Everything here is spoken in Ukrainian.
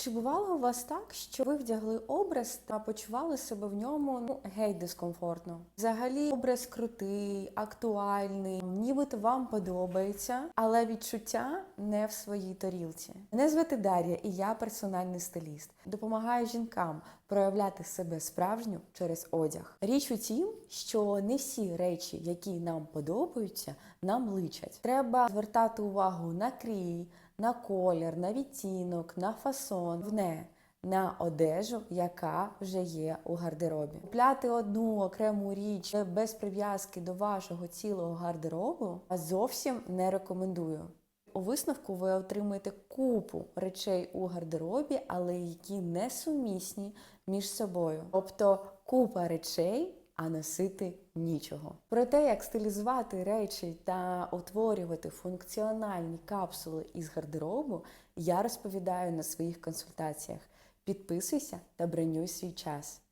Чи бувало у вас так, що ви вдягли образ та почували себе в ньому ну геть дискомфортно? Взагалі, образ крутий, актуальний, нібито вам подобається, але відчуття не в своїй тарілці. Мене звати Дар'я, і я персональний стиліст. Допомагаю жінкам проявляти себе справжню через одяг. Річ у тім, що не всі речі, які нам подобаються, нам личать. Треба звертати увагу на крій, на колір, на відтінок, на фасон, в не. На одежу, яка вже є у гардеробі. Купляти одну окрему річ без прив'язки до вашого цілого гардеробу зовсім не рекомендую. У висновку ви отримаєте купу речей у гардеробі, але які не сумісні між собою. Тобто купа речей, а носити нічого. Про те, як стилізувати речі та утворювати функціональні капсули із гардеробу, я розповідаю на своїх консультаціях. Підписуйся та бронюй свій час.